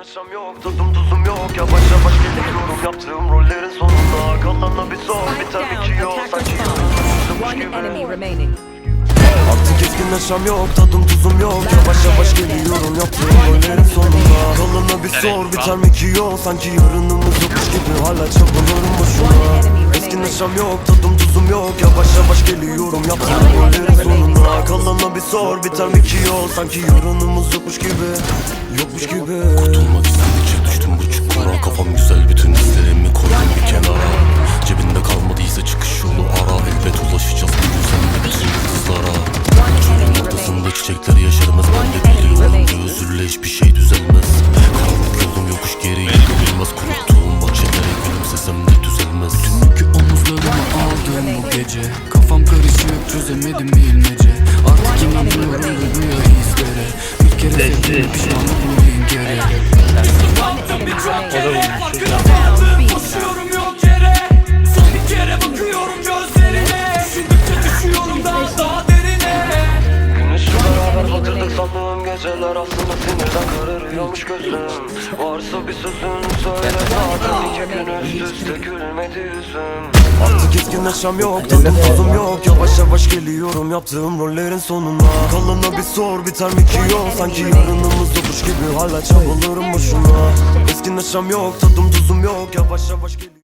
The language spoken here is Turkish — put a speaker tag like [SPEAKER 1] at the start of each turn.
[SPEAKER 1] neşem yok tadım tuzum yok. Yavaş yavaş geliyorum. Yaptığım rollerin sonunda Kalana bir sor
[SPEAKER 2] Spike
[SPEAKER 1] biter sanki gibi.
[SPEAKER 2] enemy remaining.
[SPEAKER 1] Artık eskin neşem yok tadım tuzum yok. Yavaş yavaş geliyorum yaptığım rollerin sonunda Kalana bir sor biter mi ki yok Sanki yarınımız yokmuş gibi. Hala çabalarım boşuna Eskin neşem yok tadım tuzum yok. Yavaş yavaş geliyorum yaptığım rollerin sonunda Kalana bir sor biter mi ki yok Sanki yarınımız yokmuş gibi. Yokmuş
[SPEAKER 3] şey düzelmez. Karanlık yolum yokuş geri yıkılmaz. Kuruttuğum bahçelere gülümsesem de düzelmez.
[SPEAKER 4] Tüm yükü omuzlarıma aldım bu gece Kafam karışık çözemedim bilmece. Artık inanmıyorum bu rüya hislere. Bir kere sevdim pişmanlık bu bin kere
[SPEAKER 1] geceler Aslında sinirden kararıyormuş gözüm. Varsa bir sözün söyle zaten iki gün üst üste gülmedi yüzüm. Artık etkin neşem yok tadım tuzum yok. Yavaş yavaş geliyorum yaptığım rollerin sonuna. Kalana bir sor biter mi ki? Yok Sanki yarınımız yokmuş gibi hala çabalarım boşuna. Eskin neşem yok tadım tuzum yok. Yavaş yavaş geliyorum